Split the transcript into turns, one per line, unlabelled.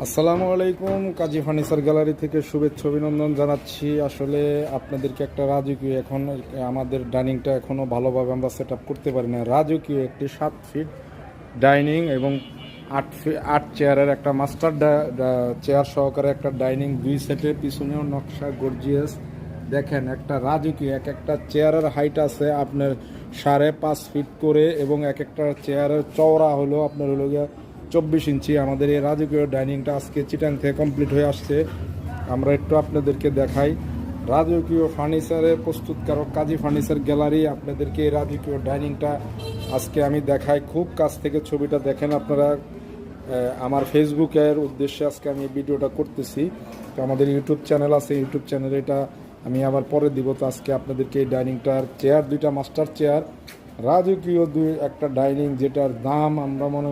আসসালামু আলাইকুম, কাজী furniture gallery থেকে শুভেচ্ছা অভিনন্দন জানাচ্ছি। আসলে আপনাদেরকে একটা রাজকীয় এখন, আমাদের ডাইনিংটা এখনও ভালোভাবে আমরা সেট করতে পারি না। রাজকীয় একটি সাত ফিট ডাইনিং এবং আট ফি- আট চেয়ারের একটা মাস্টার চেয়ার সহকারে একটা ডাইনিং, দুই সেটের, পিছনেও নকশা গর্জিয়াস। দেখেন, একটা রাজকীয়, এক একটা চেয়ারের হাইট আছে আপনার সাড়ে পাঁচ ফিট করে এবং এক একটা চেয়ারের চওড়া হলো আপনার হলো গিয়া চব্বিশ ইঞ্চি আমাদের এই রাজকীয় ডাইনিংটা আজকে চিটাং থেকে কমপ্লিট হয়ে আসছে। আমরা একটু আপনাদেরকে দেখাই। রাজকীয় ফার্নিচারে প্রস্তুতকারক কাজী ফার্নিচার গ্যালারি, আপনাদেরকে এই রাজকীয় ডাইনিংটা আজকে আমি দেখাই। খুব কাছ থেকে ছবিটা দেখেন আপনারা। আমার ফেসবুকের উদ্দেশ্যে আজকে আমি ভিডিওটা করতেছি। তো আমাদের ইউটিউব চ্যানেল আছে, ইউটিউব চ্যানেলে এটা আমি আবার পরে দিব। তো আজকে আপনাদেরকে এই ডাইনিংটার চেয়ার, দুইটা মাস্টার চেয়ার। রাজকীয় দুই একটা ডাইনিং যেটার দাম আমরা মনে